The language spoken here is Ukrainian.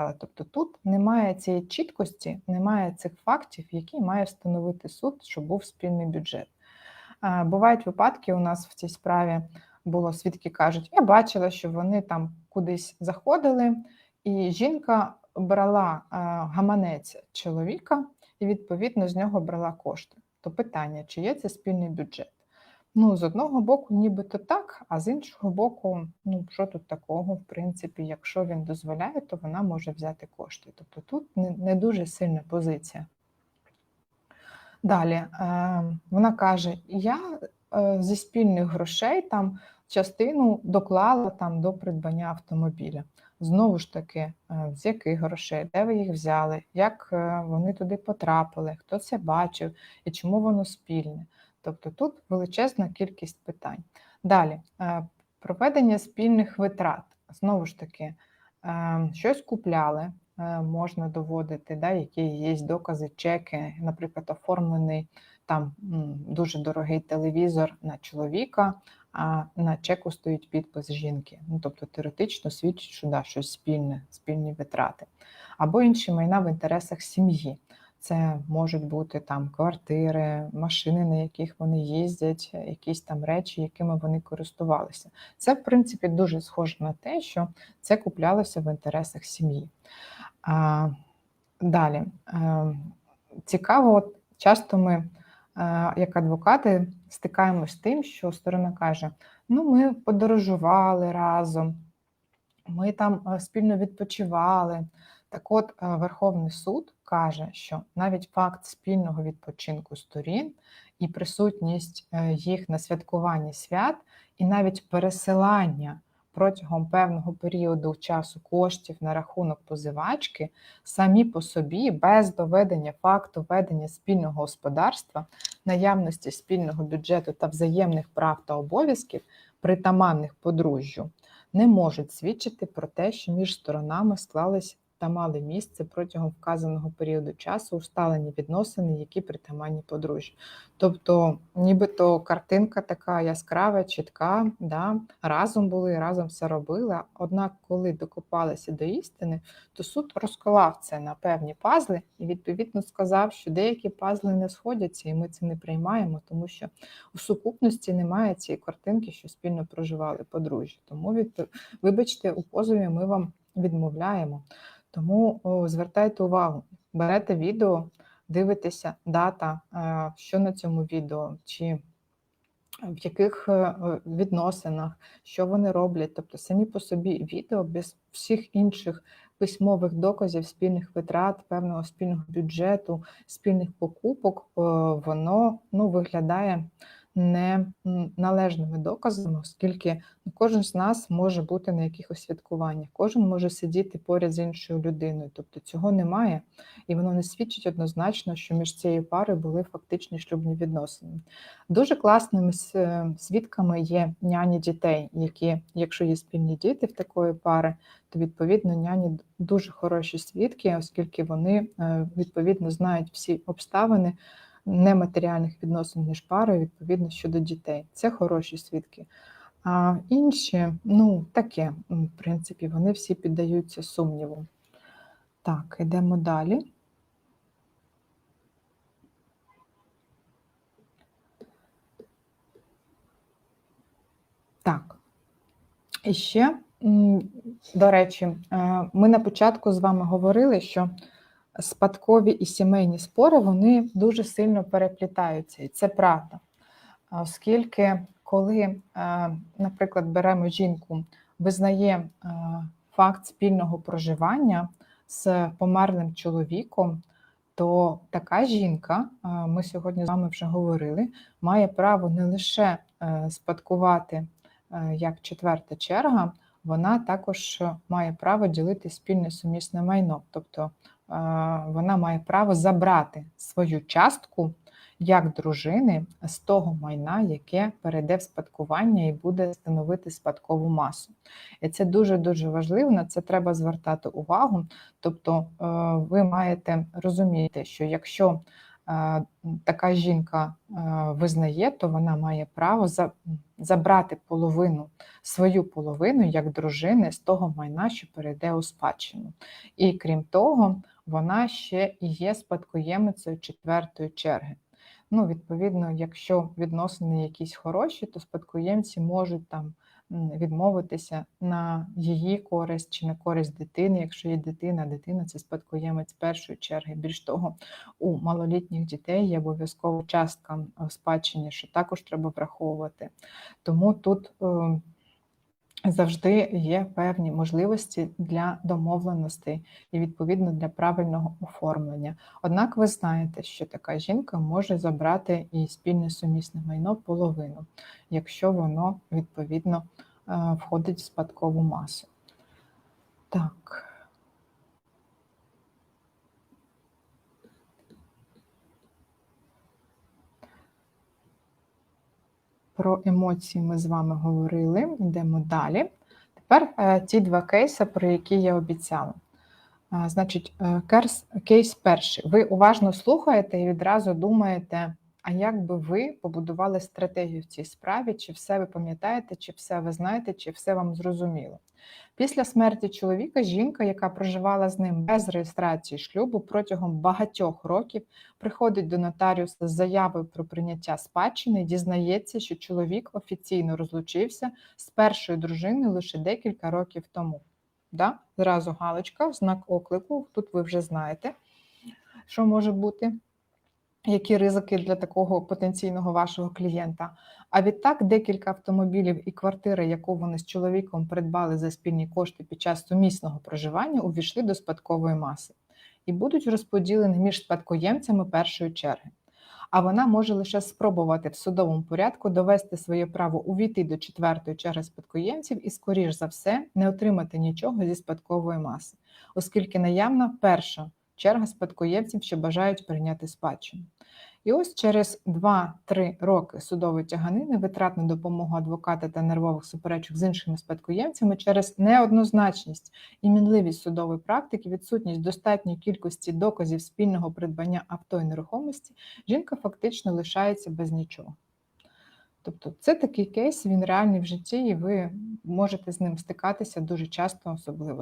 забрали. Тобто тут немає цієї чіткості, немає цих фактів, які має встановити суд, щоб був спільний бюджет. Бувають випадки у нас в цій справі було свідки кажуть, я бачила, що вони там кудись заходили, і жінка брала гаманець чоловіка і відповідно з нього брала кошти. То питання, чи є це спільний бюджет? Ну, з одного боку, нібито так, а з іншого боку, ну що тут такого, в принципі, якщо він дозволяє, то вона може взяти кошти. Тобто тут не, не дуже сильна позиція. Далі е, вона каже: Я е, зі спільних грошей там частину доклала там до придбання автомобіля. Знову ж таки, е, з яких грошей, де ви їх взяли, як вони туди потрапили, хто це бачив і чому воно спільне. Тобто тут величезна кількість питань. Далі, е, проведення спільних витрат. Знову ж таки, е, щось купляли, е, можна доводити, да, які є докази, чеки, наприклад, оформлений там дуже дорогий телевізор на чоловіка, а на чеку стоїть підпис жінки. Ну, тобто теоретично свідчить, що да, щось спільне, спільні витрати. Або інші майна в інтересах сім'ї. Це можуть бути там квартири, машини, на яких вони їздять, якісь там речі, якими вони користувалися. Це, в принципі, дуже схоже на те, що це куплялося в інтересах сім'ї. А, Далі е, цікаво, часто ми, е, як адвокати, стикаємось з тим, що сторона каже: ну, ми подорожували разом, ми там е, спільно відпочивали. Так от, е, Верховний суд каже, що навіть факт спільного відпочинку сторін і присутність е, їх на святкуванні свят, і навіть пересилання протягом певного періоду часу коштів на рахунок позивачки самі по собі, без доведення факту ведення спільного господарства, наявності спільного бюджету та взаємних прав та обов'язків, притаманних подружжю, не можуть свідчити про те, що між сторонами склались та мали місце протягом вказаного періоду часу усталені відносини, які притаманні подружжю. Тобто, нібито картинка така яскрава, чітка, да? разом були, разом все робили. Однак, коли докопалися до істини, то суд розклав це на певні пазли і відповідно сказав, що деякі пазли не сходяться, і ми це не приймаємо, тому що у сукупності немає цієї картинки, що спільно проживали подружжя. Тому від... вибачте, у позові ми вам відмовляємо. Тому о, звертайте увагу, берете відео, дивитеся дата, е, що на цьому відео, чи в яких е, відносинах, що вони роблять. Тобто самі по собі відео без всіх інших письмових доказів, спільних витрат, певного спільного бюджету, спільних покупок, е, воно ну, виглядає не належними доказами, оскільки ну, кожен з нас може бути на якихось святкуваннях, кожен може сидіти поряд з іншою людиною. Тобто цього немає, і воно не свідчить однозначно, що між цією парою були фактичні шлюбні відносини. Дуже класними е, свідками є няні дітей, які, якщо є спільні діти в такої пари, то відповідно няні дуже хороші свідки, оскільки вони е, відповідно знають всі обставини нематеріальних відносин між парою, відповідно щодо дітей. Це хороші свідки. А інші, ну, таке, в принципі, вони всі піддаються сумніву. Так, йдемо далі. Так. І ще, до речі, е, ми на початку з вами говорили, що спадкові і сімейні спори вони дуже сильно переплітаються, і це правда. Оскільки, коли, е, наприклад, беремо жінку, визнає е, факт спільного проживання з померлим чоловіком, то така жінка, е, ми сьогодні з вами вже говорили, має право не лише спадкувати як четверта черга, вона також має право ділити спільне сумісне майно. Тобто вона має право забрати свою частку як дружини з того майна, яке перейде в спадкування і буде становити спадкову масу. І це дуже-дуже важливо, на це треба звертати увагу. Тобто, е, ви маєте розуміти, що якщо е, така жінка е, визнає, то вона має право за- забрати половину, свою половину як дружини з того майна, що перейде у спадщину. І крім того, вона ще і є спадкоємицею четвертої черги. Ну, відповідно, якщо відносини якісь хороші, то спадкоємці можуть там відмовитися на її користь чи на користь дитини. Якщо є дитина, дитина це спадкоємець першої черги. Більш того, у малолітніх дітей є обов'язково частка в спадщині, що також треба враховувати. Тому тут е, завжди є певні можливості для домовленостей і відповідно для правильного оформлення. Однак ви знаєте, що така жінка може забрати і спільне сумісне майно половину, якщо воно відповідно е, входить в спадкову масу. Так. Про емоції ми з вами говорили. Йдемо далі. Тепер е, ті два кейси, про які я обіцяла. Е, Значить, е, кейс перший. Ви уважно слухаєте і відразу думаєте, а як би ви побудували стратегію в цій справі? Чи все ви пам'ятаєте, чи все ви знаєте, чи все вам зрозуміло? Після смерті чоловіка жінка, яка проживала з ним без реєстрації шлюбу протягом багатьох років, приходить до нотаріуса з заявою про прийняття спадщини дізнається, що чоловік офіційно розлучився з першою дружиною лише декілька років тому. Да? Зразу галочка, знак оклику. Тут ви вже знаєте, що може бути, які ризики для такого потенційного вашого клієнта. А відтак декілька автомобілів і квартира, яку вони з чоловіком придбали за спільні кошти під час сумісного проживання, увійшли до спадкової маси і будуть розподілені між спадкоємцями першої черги. А вона може лише спробувати в судовому порядку довести своє право увійти до четвертої черги спадкоємців і, скоріш за все, не отримати нічого зі спадкової маси, оскільки наявна перша черга спадкоємців, що бажають прийняти спадщину. І ось через 2-3 роки судової тяганини, витрат на допомогу адвоката та нервових суперечок з іншими спадкоємцями через неоднозначність і мінливість судової практики, відсутність достатньої кількості доказів спільного придбання авто і нерухомості, жінка фактично лишається без нічого. Тобто це такий кейс, він реальний в житті, і ви можете з ним стикатися дуже часто, особливо